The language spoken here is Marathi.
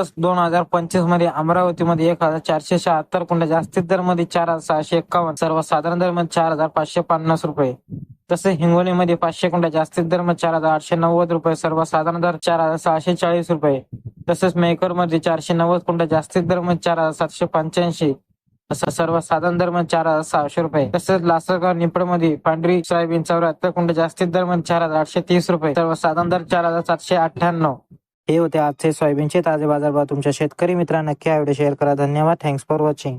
ऑगस्ट दोन हजार पंचवीसमध्ये अमरावतीमध्ये एक हजार चारशे शहात्तर कुंड जास्तीत दरमध्ये चार हजार सहाशे एक्कावन्न सर्वसाधारण दरमध्ये चार हजार पाचशे पन्नास रुपये. तसे हिंगोलीमध्ये पाचशे कुंड जास्तीत दरमध्ये चार हजार आठशे नव्वद रुपये सर्वसाधारण दर चार हजार सहाशे चाळीस रुपये. तसेच मेकरमध्ये चारशे नव्वद कुंड जास्तीत दरमध्ये चार हजार सातशे पंच्याऐंशी असं सर्वसाधारण दरमध्ये चार हजार सहाशे रुपये. तसेच लासलगाव निपडमध्ये पांढरी सोयाबीन चौऱ्याहत्तर कुंड जास्तीत दरमध्ये चार हजार आठशे तीस रुपये सर्वसाधारण दर चार हजार सातशे अठ्ठ्याण्णव. हे होते आजचे सोयाबीनचे ताजे बाजारभाव. तुमच्या शेतकरी मित्रांना नक्की हा व्हिडिओ शेअर करा. धन्यवाद. Thanks for watching